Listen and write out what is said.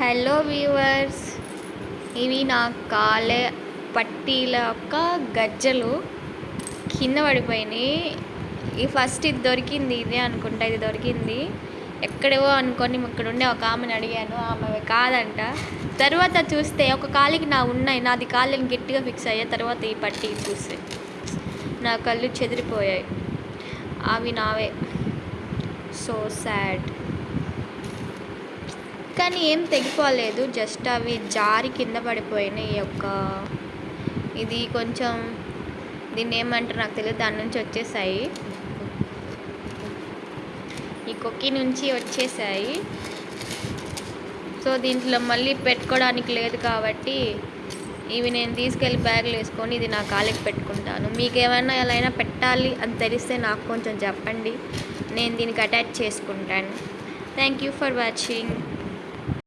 Hello viewers ఇవి నా కాలే పట్టీల యొక్క గజ్జలు. కింద పడిపోయినాయి. ఈ ఫస్ట్ ఇది దొరికింది ఇదే అనుకుంటా ఇది దొరికింది. ఎక్కడేవో అనుకొని ఇక్కడ ఉండే ఒక ఆమెను అడిగాను. ఆమె కాదంట. తర్వాత చూస్తే ఒక కాలికి నా ఉన్నాయి. నాది కాళ్ళని గట్టిగా ఫిక్స్ అయ్యా తర్వాత ఈ పట్టీ చూస్తే. నా కళ్ళు చెదిరిపోయాయి. అవి నావే. సో సాడ్ కానీ ఏం తెగిపోలేదు. జస్ట్ అవి జారి కింద పడిపోయినాయి. ఈ యొక్క ఇది కొంచెం దీన్ని ఏమంటారు నాకు తెలియదు. దాని నుంచి వచ్చేసాయి. ఈ కొక్కి నుంచి వచ్చేసాయి. సో దీంట్లో మళ్ళీ పెట్టుకోవడానికి లేదు కాబట్టి ఇవి నేను తీసుకెళ్ళి బ్యాగ్లో వేసుకొని ఇది నా కాలికి పెట్టుకుంటాను. మీకు ఏమైనా ఎలా అయినా పెట్టాలి అని తెలిస్తే నాకు కొంచెం చెప్పండి. నేను దీనికి అటాచ్ చేసుకుంటాను. Thank you for watching